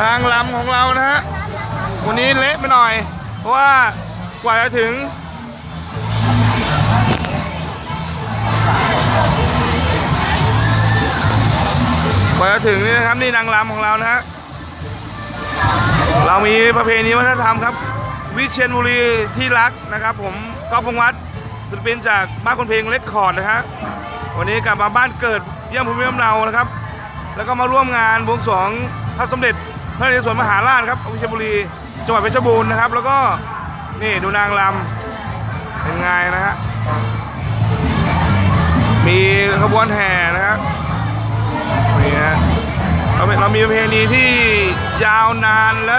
นางลำของเรานะฮะ วันนี้เละไปหน่อย เพราะว่ากว่าจะถึง กว่าจะถึงนี่นะครับนี่นางรำของเรานะฮะ เรามีประเพณีวัฒนธรรมครับ วิเชียรบุรีที่รักนะครับ ผมก๊อฟพงวัดศิลปินจากบ้านคนเพลงเลคคอร์ดนะฮะ วันนี้กลับมาบ้านเกิดเยี่ยมภูมิลำเนานะครับ แล้วก็มาร่วมงานบวงสรวงพระสมเด็จ พระนเรศวรมหาราชครับวิเชียรบุรีจังหวัดเพชรบูรณ์นะครับ แล้วก็นี่ดูนางรำเป็นไงนะฮะมีขบวนแห่นะครับนี่ฮะเราเป็นเรามีประเพณีที่ยาวนานและ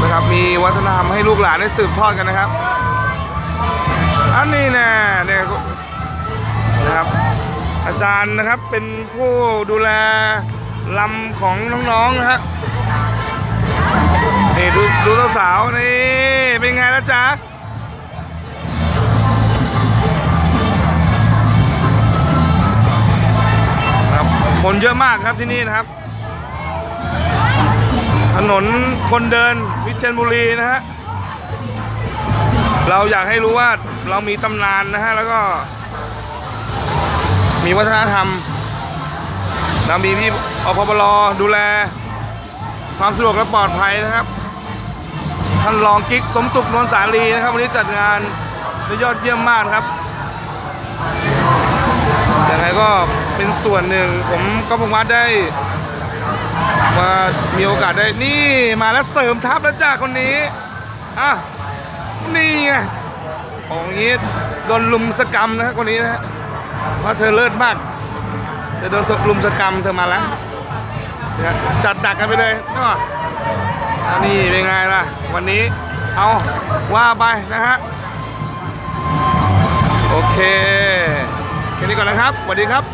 นะครับมีวัฒนธรรมให้ลูกหลานได้สืบทอดกันนะครับ อันนี้แน่เนี่ยนะครับ อาจารย์นะครับเป็นผู้ดูแลลำของน้องๆนะฮะนี่ดูดูสาวๆนี่เป็นไงนะจ๊ะครับคนเยอะมากครับที่นี่นะครับ ถนนคนเดินวิเชียรบุรีนะฮะเราอยากให้รู้ว่าเรามีตำนานนะฮะแล้วก็ มีวัฒนธรรมเรามีพี่อพบลดูแล ความสะดวกและปลอดภัยนะครับ ท่านรองกิ๊กสมสุขนวลสาลีนะครับ วันนี้จัดงานได้ยอดเยี่ยมมากครับยังไงก็เป็นส่วนหนึ่ง ผมก็พงวัดได้มามีโอกาสได้นี่มาแล้วเสริมทัพแล้วจ้าคนนี้อะนี่ไงของย่างนี้โดนลุมสกรรมนะฮะคนนี้นะฮะ เพราะเธอเลิศมากเธอโดนสกลุมสกรรมเธอมาแล้วจัดดักกันไปเลยก็อันนี้เป็นไงล่ะ วันนี้เอาว่าไปนะฮะ โอเค แค่นี้ก่อนนะครับสวัสดีครับ